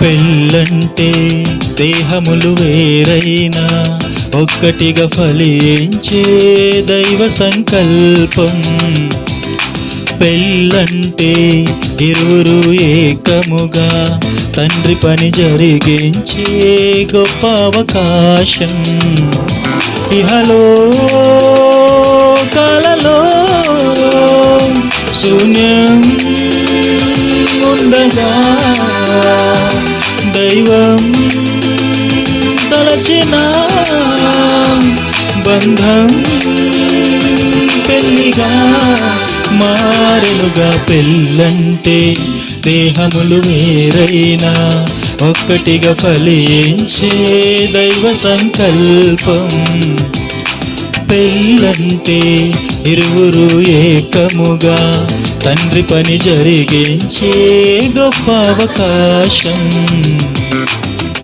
పెళ్ళంటే దేహములు వేరైనా ఒక్కటిగా ఫలించే దైవ సంకల్పం. పెళ్ళంటే ఇరువురు ఏకముగా తండ్రి పని జరిగించే గొప్ప అవకాశం. ఇహలో కాలలో శూన్యం ఉండగా దైవం తలచిన బంధం పెళ్ళిగా మారెలుగా పెళ్ళంటే దేహములు వేరైనా ఒక్కటిగా ఫలించే దైవ సంకల్పం. పెళ్ళంటే ఇరువురు ఏకముగా తండ్రి పని జరిగించే గొప్ప అవకాశం.